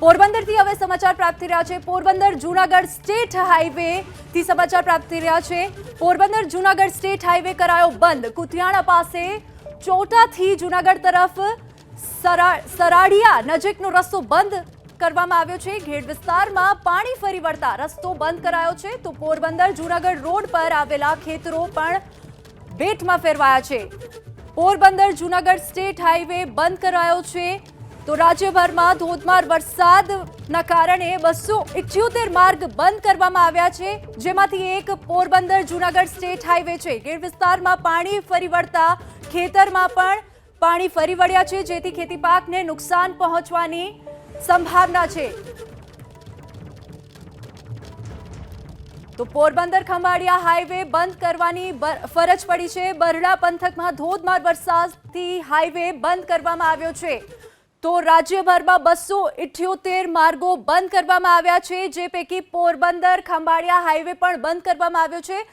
પોરબંદરથી હવે સમાચાર પ્રાપ્ત થઈ રહ્યા છે. પોરબંદર જુનાગઢ સ્ટેટ હાઈવે થી સમાચાર પ્રાપ્ત થઈ રહ્યા છે. પોરબંદર જુનાગઢ સ્ટેટ હાઈવે કરાયો બંધ. કુતિયાણા પાસે ચોટાથી જુનાગઢ તરફ સરા- સરાડિયા નજીકનો રસ્તો બંધ કરવામાં આવ્યો છે. ઘેડ વિસ્તારમાં પાણી ફરી વળતા રસ્તો બંધ કરાયો છે. તો પોરબંદર જુનાગઢ રોડ પર આવેલા ખેતરો પણ બેટમાં ફેરવાયા છે. પોરબંદર જુનાગઢ સ્ટેટ હાઈવે બંધ કરાયો છે. તો રાજ્યભરમાં ધોધમાર વરસાદના કારણે બસો ઇઠ્યોતેર માર્ગ બંધ કરવામાં આવ્યા છે, જેમાંથી એક પોરબંદર જુનાગઢ સ્ટેટ હાઈવે છે. ગીર વિસ્તારમાં પાણી ફરી વળતા ખેતરમાં પણ પાણી ફરી વળ્યા છે, જેથી ખેતી પાકને નુકસાન પહોંચવાની સંભાવના છે. તો પોરબંદર ખંભાળિયા હાઈવે બંધ કરવાની ફરજ પડી છે. બરડા પંથકમાં ધોધમાર વરસાદથી હાઈવે બંધ કરવામાં આવ્યો છે. તો રાજ્યભરમાં બસો ઇઠ્યોતેર માર્ગો બંધ કરવામાં આવ્યા છે. જે પૈકી પોરબંદર, ખંભાળિયા હાઈવે પણ બંધ કરવામાં આવ્યો છે.